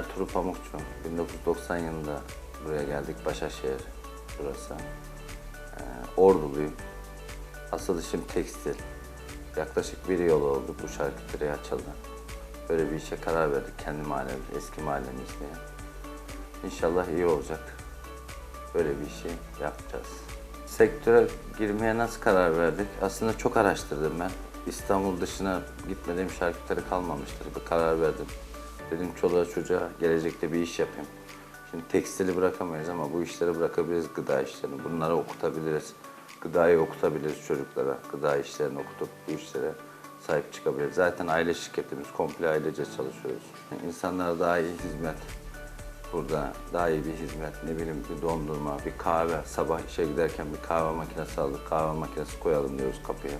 Ertuğrul Pamukçu. 1990 yılında buraya geldik. Başakşehir burası. Ee, Orduluyum. Asıl işim tekstil. Yaklaşık bir yıl oldu bu şarküteri açıldı. Böyle bir işe karar verdik kendi mahallemiz, eski mahallemiz diye. İnşallah iyi olacak. Böyle bir işi yapacağız. Sektöre girmeye nasıl karar verdik? Aslında çok araştırdım ben. İstanbul dışına gitmediğim şarküteri kalmamıştır. Bir karar verdim. Dedim çoluğa çocuğa gelecekte bir iş yapayım. Şimdi tekstili bırakamayız ama bu işleri bırakabiliriz gıda işlerini. Bunları okutabiliriz. Gıdayı okutabiliriz çocuklara. Gıda işlerini okutup bu işlere sahip çıkabiliriz. Zaten aile şirketimiz, komple ailece çalışıyoruz. İnsanlara daha iyi hizmet, burada daha iyi bir hizmet, ne bileyim bir dondurma, bir kahve. Sabah işe giderken bir kahve makinesi aldık, kahve makinesi koyalım diyoruz kapıya.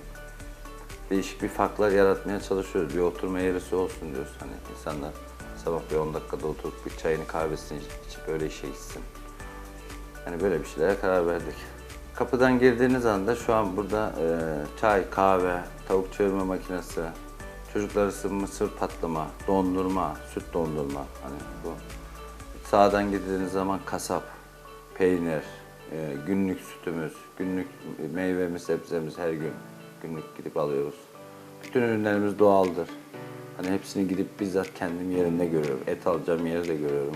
Değişik bir farklar yaratmaya çalışıyoruz. Bir oturma yerisi olsun diyoruz. Hani insanlar sabah bir 10 dakikada oturup bir çayını kahvesini içip öyle işe gitsin. Hani böyle bir şeylere karar verdik. Kapıdan girdiğiniz anda şu an burada e, çay, kahve, tavuk çevirme makinesi, çocuklar için mısır patlama, dondurma, süt dondurma hani bu. Sağdan girdiğiniz zaman kasap, peynir, e, günlük sütümüz, günlük meyvemiz, sebzemiz her gün günlük gidip alıyoruz. Bütün ürünlerimiz doğaldır. Hani hepsini gidip bizzat kendim yerinde görüyorum. Et alacağım yeri de görüyorum.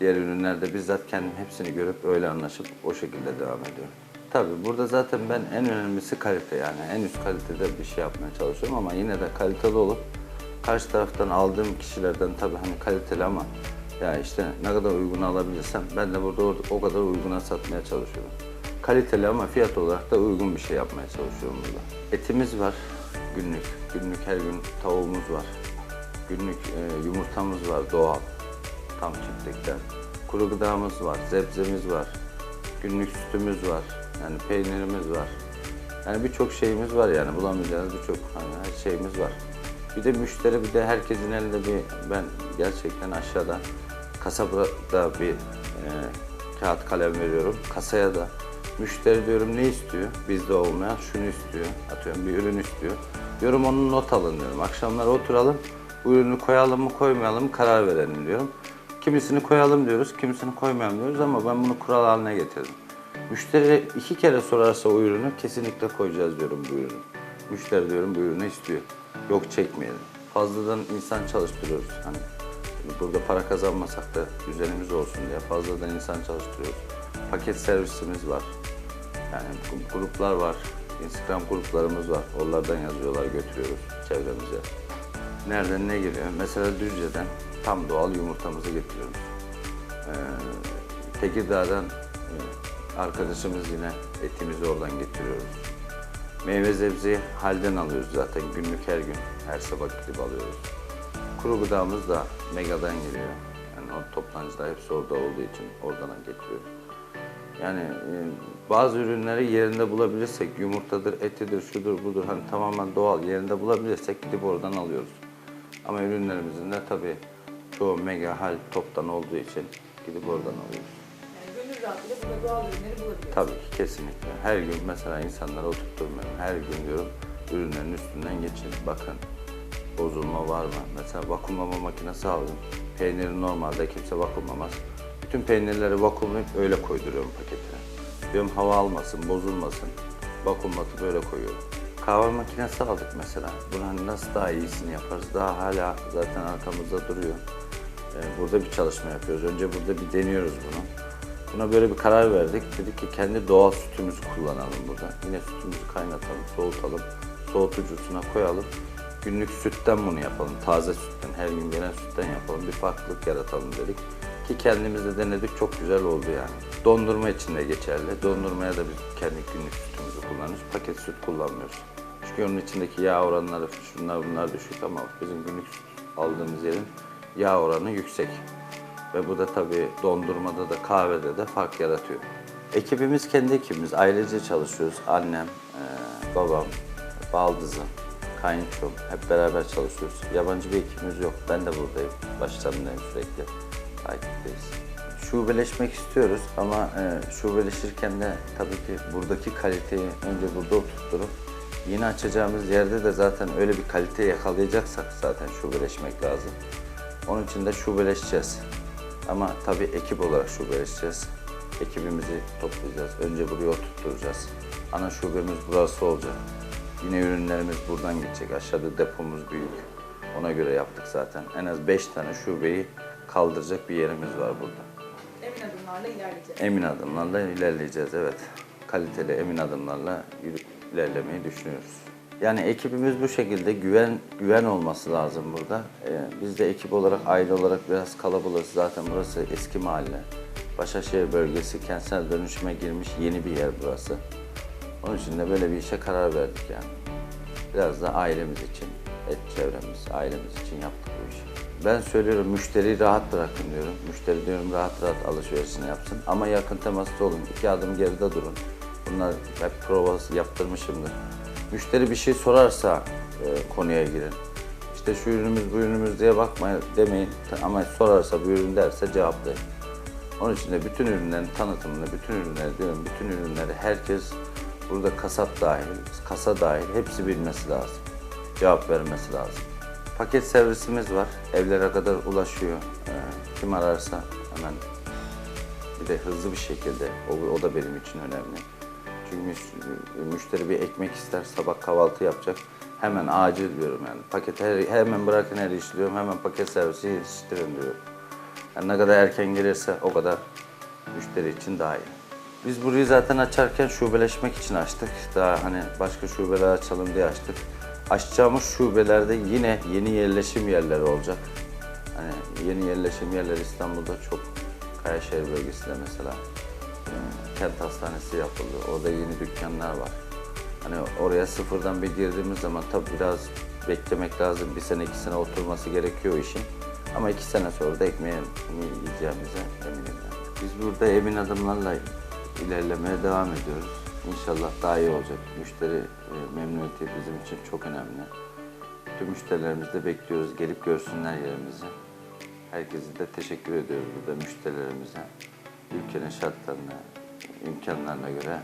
Diğer ürünlerde bizzat kendim hepsini görüp öyle anlaşıp o şekilde devam ediyorum. Tabii burada zaten ben en önemlisi kalite yani en üst kalitede bir şey yapmaya çalışıyorum ama yine de kaliteli olup karşı taraftan aldığım kişilerden tabii hani kaliteli ama ya işte ne kadar uygun alabilirsem ben de burada o- kadar uyguna satmaya çalışıyorum. Kaliteli ama fiyat olarak da uygun bir şey yapmaya çalışıyorum burada. Etimiz var günlük. Günlük her gün tavuğumuz var. Günlük e, yumurtamız var doğal. Tam çiftlikten. Kuru gıdamız var, sebzemiz var. Günlük sütümüz var. Yani peynirimiz var. Yani birçok şeyimiz var yani bulamayacağınız birçok hani her şeyimiz var. Bir de müşteri bir de herkesin elinde bir ben gerçekten aşağıda kasabada bir e, kağıt kalem veriyorum. Kasaya da müşteri diyorum ne istiyor? Bizde olmayan şunu istiyor. Atıyorum bir ürün istiyor. Diyorum onu not alın diyorum. Akşamları oturalım. Bu ürünü koyalım mı koymayalım mı karar verelim diyorum. Kimisini koyalım diyoruz, kimisini koymayalım diyoruz ama ben bunu kural haline getirdim. Müşteri iki kere sorarsa o ürünü kesinlikle koyacağız diyorum bu ürünü. Müşteri diyorum bu ürünü istiyor. Yok çekmeyelim. Fazladan insan çalıştırıyoruz. Hani burada para kazanmasak da düzenimiz olsun diye fazladan insan çalıştırıyoruz. Paket servisimiz var. Yani gruplar var. Instagram gruplarımız var. Onlardan yazıyorlar, götürüyoruz çevremize. Nereden ne geliyor? Mesela Düzce'den tam doğal yumurtamızı getiriyoruz. Ee, Tekirdağ'dan e, arkadaşımız yine etimizi oradan getiriyoruz. Meyve sebzeyi halden alıyoruz zaten günlük her gün, her sabah gidip alıyoruz. Kuru gıdamız da Mega'dan geliyor. Yani o toptancılar hepsi orada olduğu için oradan getiriyoruz. Yani e, bazı ürünleri yerinde bulabilirsek, yumurtadır, etidir, şudur, budur, hani tamamen doğal yerinde bulabilirsek gidip oradan alıyoruz. Ama ürünlerimizin de tabii çoğu mega hal toptan olduğu için gidip oradan alıyoruz. Yani gönül rahatlığıyla burada doğal ürünleri bulabiliyoruz. Tabii ki kesinlikle. Her gün mesela insanlara oturtturmuyorum. Her gün diyorum ürünlerin üstünden geçin. Bakın bozulma var mı? Mesela vakumlama makinesi aldım. Peyniri normalde kimse vakumlamaz. Bütün peynirleri vakumlayıp öyle koyduruyorum paketine. Diyorum hava almasın, bozulmasın. Vakumlatıp öyle koyuyorum. Kahve makinesi aldık mesela. Bunu hani nasıl daha iyisini yaparız? Daha hala zaten arkamızda duruyor. Ee, Burada bir çalışma yapıyoruz. Önce burada bir deniyoruz bunu. Buna böyle bir karar verdik. Dedik ki kendi doğal sütümüzü kullanalım burada. Yine sütümüzü kaynatalım, soğutalım, soğutucusuna koyalım. Günlük sütten bunu yapalım, taze sütten, her gün gelen sütten yapalım. Bir farklılık yaratalım dedik. Ki kendimiz de denedik, çok güzel oldu yani. Dondurma için de geçerli. Dondurmaya da biz kendi günlük sütümüzü kullanıyoruz. Paket süt kullanmıyoruz. Çünkü onun içindeki yağ oranları, şunlar bunlar düşük ama bizim günlük süt aldığımız yerin yağ oranı yüksek. Ve bu da tabii dondurmada da kahvede de fark yaratıyor. Ekibimiz kendi ekibimiz. Ailece çalışıyoruz. Annem, e, babam, baldızım, kayınçom hep beraber çalışıyoruz. Yabancı bir ekibimiz yok. Ben de buradayım. Başlarındayım sürekli. Takipteyiz. Şubeleşmek istiyoruz ama e, şubeleşirken de tabii ki buradaki kaliteyi önce burada oturtturup yeni açacağımız yerde de zaten öyle bir kalite yakalayacaksak zaten şubeleşmek lazım. Onun için de şubeleşeceğiz. Ama tabii ekip olarak şubeleşeceğiz. Ekibimizi toplayacağız. Önce buraya oturtturacağız. Ana şubemiz burası olacak. Yine ürünlerimiz buradan gidecek. Aşağıda depomuz büyük. Ona göre yaptık zaten. En az 5 tane şubeyi kaldıracak bir yerimiz var burada. Emin adımlarla ilerleyeceğiz. Emin adımlarla ilerleyeceğiz evet. Kaliteli emin adımlarla ilerlemeyi düşünüyoruz. Yani ekibimiz bu şekilde güven güven olması lazım burada. Ee, biz de ekip olarak, aile olarak biraz kalabalığız. Zaten burası eski mahalle. Başakşehir bölgesi kentsel dönüşüme girmiş yeni bir yer burası. Onun için de böyle bir işe karar verdik yani. Biraz da ailemiz için, et çevremiz, ailemiz için yaptık bu işi. Ben söylüyorum müşteriyi rahat bırakın diyorum. Müşteri diyorum rahat rahat alışverişini yapsın. Ama yakın temasta olun. iki adım geride durun. Bunlar hep provası yaptırmışımdır. Müşteri bir şey sorarsa e, konuya girin. İşte şu ürünümüz bu ürünümüz diye bakmayın demeyin. Ama sorarsa bu ürün derse cevaplayın. Onun için de bütün ürünlerin tanıtımını, bütün ürünleri diyorum, bütün ürünleri herkes burada kasap dahil, kasa dahil hepsi bilmesi lazım. Cevap vermesi lazım. Paket servisimiz var. Evlere kadar ulaşıyor. Ee, kim ararsa hemen bir de hızlı bir şekilde. O, o da benim için önemli. Çünkü müş- müşteri bir ekmek ister, sabah kahvaltı yapacak. Hemen acil diyorum yani. Paket her, hemen bırakın her işi diyorum. Hemen paket servisi yetiştirin diyorum. Yani ne kadar erken gelirse o kadar müşteri için daha iyi. Biz burayı zaten açarken şubeleşmek için açtık. Daha hani başka şubeler açalım diye açtık. Açacağımız şubelerde yine yeni yerleşim yerleri olacak. Hani yeni yerleşim yerleri İstanbul'da çok. Kayaşehir bölgesinde mesela e, kent hastanesi yapıldı. Orada yeni dükkanlar var. Hani oraya sıfırdan bir girdiğimiz zaman tabii biraz beklemek lazım. Bir sene iki sene oturması gerekiyor işin. Ama iki sene sonra da ekmeğini yiyeceğimize eminim. Yani. Biz burada emin adımlarla ilerlemeye devam ediyoruz. İnşallah daha iyi olacak. Müşteri memnuniyeti bizim için çok önemli. Tüm müşterilerimizi de bekliyoruz. Gelip görsünler yerimizi. Herkese de teşekkür ediyoruz burada müşterilerimize. Ülkenin şartlarına, imkanlarına göre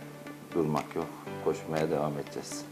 durmak yok. Koşmaya devam edeceğiz.